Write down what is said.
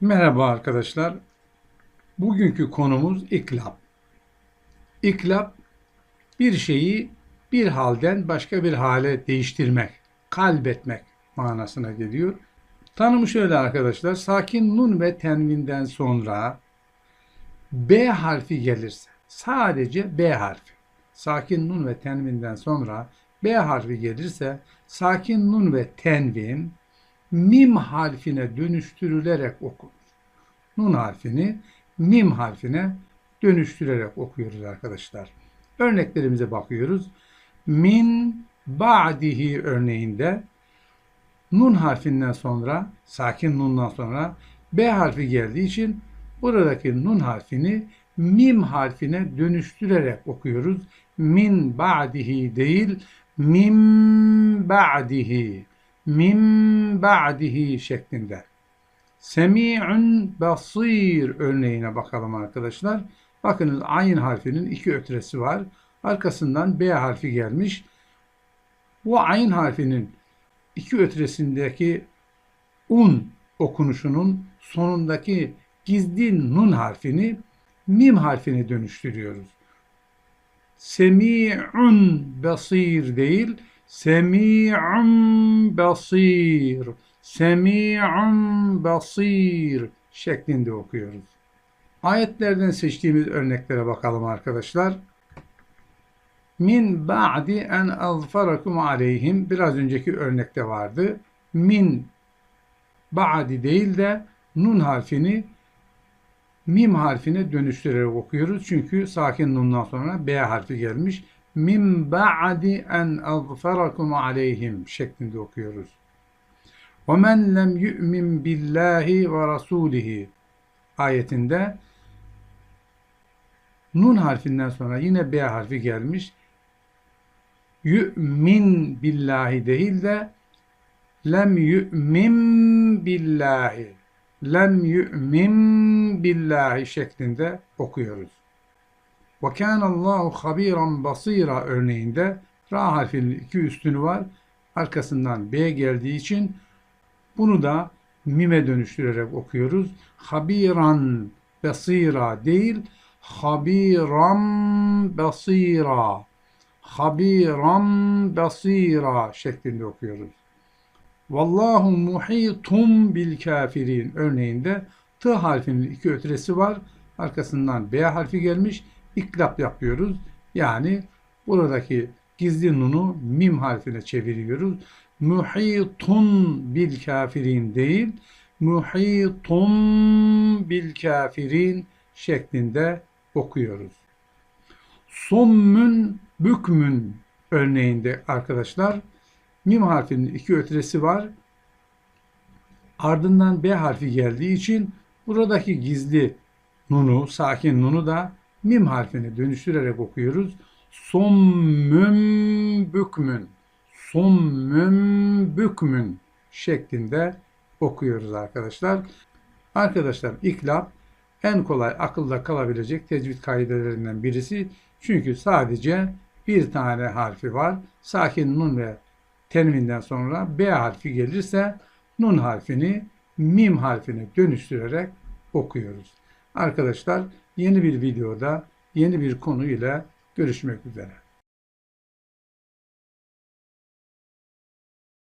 Merhaba arkadaşlar. Bugünkü konumuz iklap. İklap bir şeyi bir halden başka bir hale değiştirmek, kalbetmek manasına geliyor. Tanımı şöyle arkadaşlar. Sakin nun ve tenvinden sonra B harfi gelirse, sadece B harfi. Sakin nun ve tenvinden sonra B harfi gelirse sakin nun ve tenvin mim harfine dönüştürülerek okunur. Nun harfini mim harfine dönüştürerek okuyoruz arkadaşlar. Örneklerimize bakıyoruz. Min ba'dihi örneğinde nun harfinden sonra, sakin nundan sonra B harfi geldiği için buradaki nun harfini mim harfine dönüştürerek okuyoruz. Min ba'dihi değil, mim ba'dihi min ba'dihi şeklinde. Semi'un basir örneğine bakalım arkadaşlar. Bakınız ayn harfinin iki ötresi var. Arkasından B harfi gelmiş. Bu ayn harfinin iki ötresindeki un okunuşunun sonundaki gizli nun harfini mim harfine dönüştürüyoruz. Semi'un basir değil, Semi'un basir. Semi'un basir şeklinde okuyoruz. Ayetlerden seçtiğimiz örneklere bakalım arkadaşlar. Min ba'di en azfarakum aleyhim biraz önceki örnekte vardı. Min ba'di değil de nun harfini mim harfine dönüştürerek okuyoruz. Çünkü sakin nundan sonra B harfi gelmiş min ba'di en azfarakum aleyhim şeklinde okuyoruz. Lem yu'min billahi ve rasulihi ayetinde nun harfinden sonra yine B harfi gelmiş. Yu'min billahi değil de lem yu'min billahi lem yu'min billahi şeklinde okuyoruz. Ve kânallâhu habiran basîra örneğinde ra harfinin iki üstünü var. Arkasından B geldiği için bunu da mime dönüştürerek okuyoruz. Habiran basira değil, habiran basira. Habiran basira şeklinde okuyoruz. Vallahu muhitum bil kafirin örneğinde T harfinin iki ötresi var. Arkasından B harfi gelmiş iklap yapıyoruz. Yani buradaki gizli nunu mim harfine çeviriyoruz. Muhitun bil kafirin değil, muhitun bil kafirin şeklinde okuyoruz. Summün bükmün örneğinde arkadaşlar mim harfinin iki ötresi var. Ardından B harfi geldiği için buradaki gizli nunu, sakin nunu da mim harfini dönüştürerek okuyoruz. Sommün bükmün, sommün bükmün şeklinde okuyoruz arkadaşlar. Arkadaşlar iklap en kolay akılda kalabilecek tecvid kaidelerinden birisi. Çünkü sadece bir tane harfi var. Sakin nun ve tenvinden sonra B harfi gelirse nun harfini mim harfine dönüştürerek okuyoruz. Arkadaşlar yeni bir videoda yeni bir konu ile görüşmek üzere.